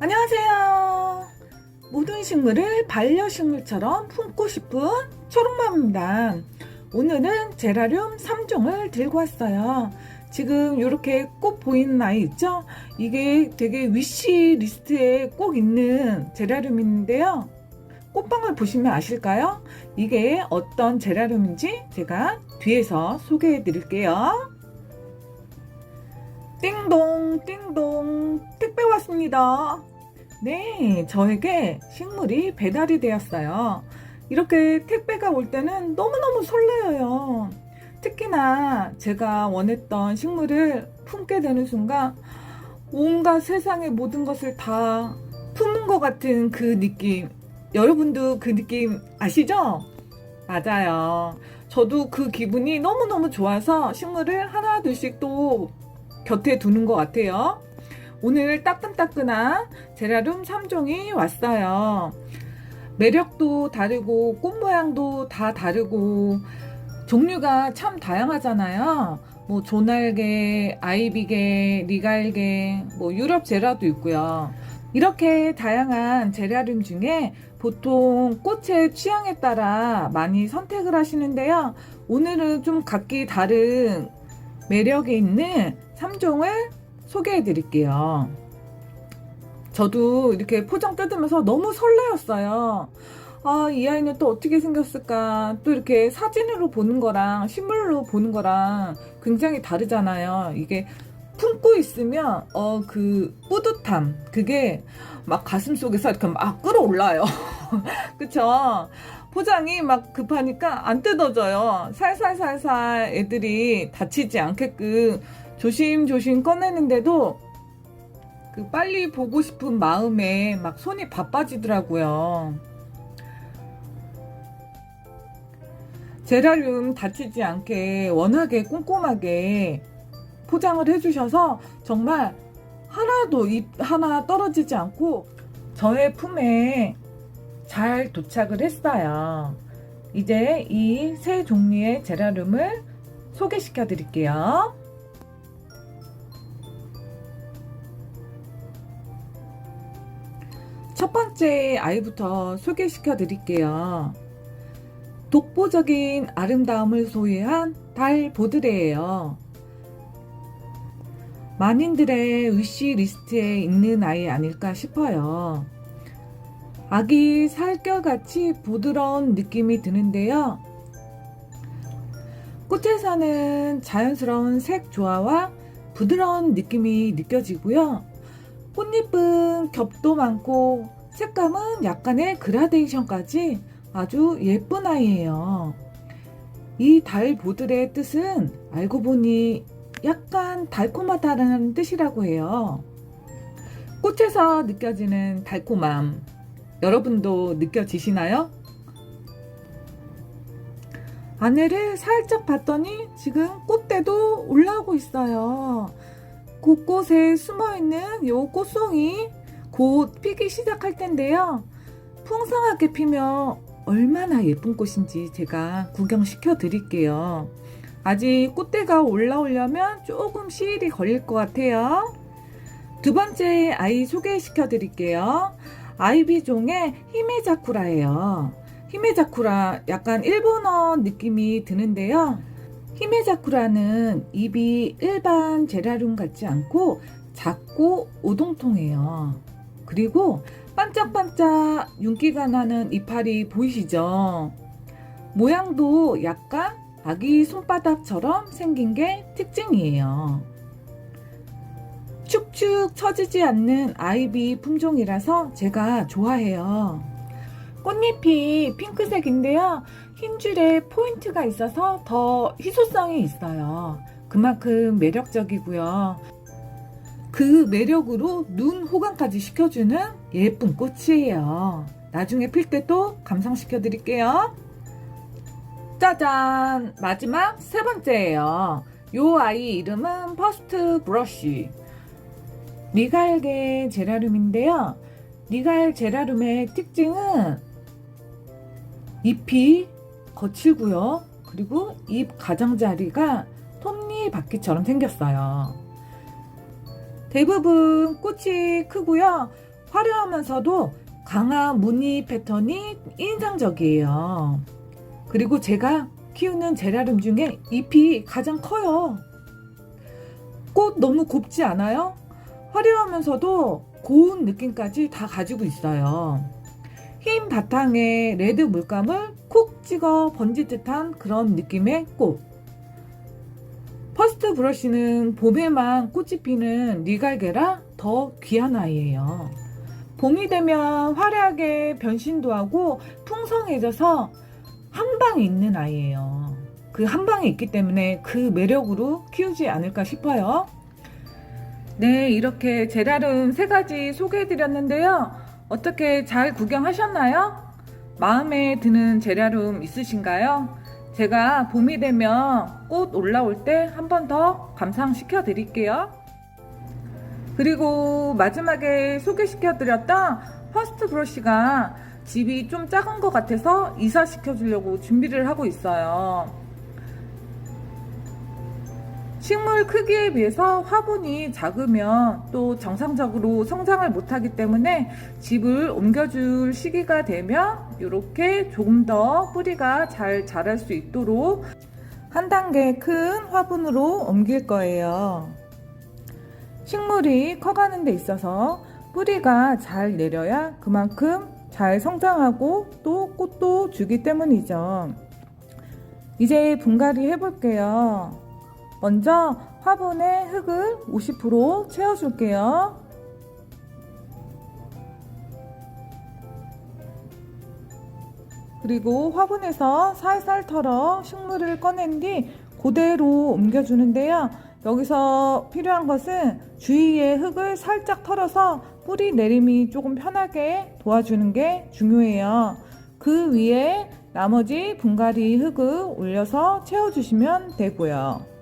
안녕하세요. 모든 식물을 반려식물처럼 품고 싶은 초록맘입니다. 오늘은 제라늄 3종을 들고 왔어요. 지금 이렇게 꽃 보이는 아이 있죠? 이게 되게 위시 리스트에 꼭 있는 제라늄인데요. 꽃방울 보시면 아실까요? 이게 어떤 제라늄인지 제가 뒤에서 소개해 드릴게요. 띵동, 띵동, 택배 왔습니다. 네, 저에게 식물이 배달이 되었어요. 이렇게 택배가 올 때는 너무너무 설레어요. 특히나 제가 원했던 식물을 품게 되는 순간 온갖 세상의 모든 것을 다 품은 것 같은 그 느낌. 여러분도 그 느낌 아시죠? 맞아요. 저도 그 기분이 너무너무 좋아서 식물을 하나 둘씩 또 곁에 두는 것 같아요. 오늘 따끈따끈한 제라늄 3종이 왔어요. 매력도 다르고 꽃 모양도 다 다르고 종류가 참 다양하잖아요. 뭐 조날개, 아이비개, 리갈개, 뭐 유럽 제라도 있고요. 이렇게 다양한 제라늄 중에 보통 꽃의 취향에 따라 많이 선택을 하시는데요. 오늘은 좀 각기 다른 매력이 있는 3종을 소개해 드릴게요. 저도 이렇게 포장 뜯으면서 너무 설레었어요. 아, 이 아이는 또 어떻게 생겼을까? 또 이렇게 사진으로 보는 거랑 실물로 보는 거랑 굉장히 다르잖아요. 이게 품고 있으면, 어, 그 뿌듯함. 그게 막 가슴 속에서 이렇게 막 끌어올라요. 그쵸? 포장이 막 급하니까 안 뜯어져요. 살살살살 애들이 다치지 않게끔 조심조심 꺼내는데도 그 빨리 보고 싶은 마음에 막 손이 바빠지더라고요. 제라늄 다치지 않게 워낙에 꼼꼼하게 포장을 해주셔서 정말 하나도 잎 하나 떨어지지 않고 저의 품에 잘 도착을 했어요. 이제 이 세 종류의 제라늄을 소개시켜 드릴게요. 첫 번째 아이부터 소개시켜 드릴게요. 독보적인 아름다움을 소유한 달 보드레예요. 만인들의 위시 리스트에 있는 아이 아닐까 싶어요. 아기 살결같이 부드러운 느낌이 드는데요. 꽃에서는 자연스러운 색 조화와 부드러운 느낌이 느껴지고요. 꽃잎은 겹도 많고 색감은 약간의 그라데이션까지 아주 예쁜 아이예요. 이 달 보들의 뜻은 알고 보니 약간 달콤하다는 뜻이라고 해요. 꽃에서 느껴지는 달콤함. 여러분도 느껴지시나요? 안에를 살짝 봤더니 지금 꽃대도 올라오고 있어요. 곳곳에 숨어 있는 요 꽃송이 곧 피기 시작할 텐데요. 풍성하게 피면 얼마나 예쁜 꽃인지 제가 구경시켜 드릴게요. 아직 꽃대가 올라오려면 조금 시일이 걸릴 것 같아요. 두 번째 아이 소개시켜 드릴게요. 아이비종의 히메자쿠라예요. 히메자쿠라 약간 일본어 느낌이 드는데요. 히메자쿠라는 잎이 일반 제라늄 같지 않고 작고 오동통해요. 그리고 반짝반짝 윤기가 나는 이파리 보이시죠? 모양도 약간 아기 손바닥처럼 생긴 게 특징이에요. 축축 처지지 않는 아이비 품종이라서 제가 좋아해요. 꽃잎이 핑크색인데요. 흰 줄에 포인트가 있어서 더 희소성이 있어요. 그만큼 매력적이고요. 그 매력으로 눈 호강까지 시켜주는 예쁜 꽃이에요. 나중에 필 때도 감상시켜 드릴게요. 짜잔! 마지막 세 번째예요. 요 아이 이름은 퍼스트 브러쉬. 리갈계 제라늄인데요. 리갈 제라늄의 특징은 잎이 거칠고요. 그리고 잎 가장자리가 톱니바퀴처럼 생겼어요. 대부분 꽃이 크고요. 화려하면서도 강한 무늬 패턴이 인상적이에요. 그리고 제가 키우는 제라늄 중에 잎이 가장 커요. 꽃 너무 곱지 않아요? 화려하면서도 고운 느낌까지 다 가지고 있어요. 흰 바탕에 레드 물감을 콕 찍어 번질 듯한 그런 느낌의 꽃. 퍼스트 브러쉬는 봄에만 꽃이 피는 니갈게라 더 귀한 아이예요. 봄이 되면 화려하게 변신도 하고 풍성해져서 한 방에 있는 아이예요. 그 한 방에 있기 때문에 그 매력으로 키우지 않을까 싶어요. 네, 이렇게 제라름 세 가지 소개해드렸는데요. 어떻게 잘 구경하셨나요? 마음에 드는 제라름 있으신가요? 제가 봄이 되면 꽃 올라올 때 한 번 더 감상시켜 드릴게요. 그리고 마지막에 소개시켜 드렸던 퍼스트 브러쉬가 집이 좀 작은 것 같아서 이사시켜 주려고 준비를 하고 있어요. 식물 크기에 비해서 화분이 작으면 또 정상적으로 성장을 못하기 때문에 집을 옮겨줄 시기가 되면 이렇게 조금 더 뿌리가 잘 자랄 수 있도록 한 단계 큰 화분으로 옮길 거예요. 식물이 커가는 데 있어서 뿌리가 잘 내려야 그만큼 잘 성장하고 또 꽃도 주기 때문이죠. 이제 분갈이 해볼게요. 먼저 화분에 흙을 50% 채워줄게요. 그리고 화분에서 살살 털어 식물을 꺼낸 뒤 그대로 옮겨주는데요. 여기서 필요한 것은 주위에 흙을 살짝 털어서 뿌리 내림이 조금 편하게 도와주는 게 중요해요. 그 위에 나머지 분갈이 흙을 올려서 채워주시면 되고요.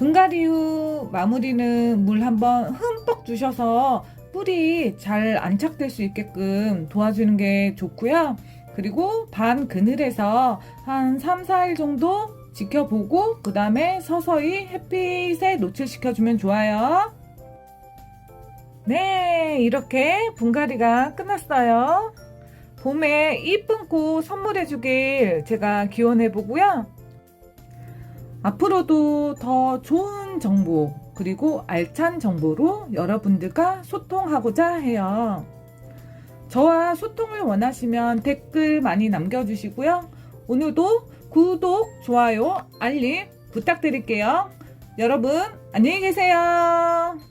분갈이 후 마무리는 물 한번 흠뻑 주셔서 뿌리 잘 안착될 수 있게끔 도와주는 게 좋고요. 그리고 반 그늘에서 한 3, 4일 정도 지켜보고 그 다음에 서서히 햇빛에 노출시켜주면 좋아요. 네, 이렇게 분갈이가 끝났어요. 봄에 이쁜 꽃 선물해주길 제가 기원해보고요. 앞으로도 더 좋은 정보 그리고 알찬 정보로 여러분들과 소통하고자 해요. 저와 소통을 원하시면 댓글 많이 남겨주시고요. 오늘도 구독, 좋아요, 알림 부탁드릴게요. 여러분, 안녕히 계세요.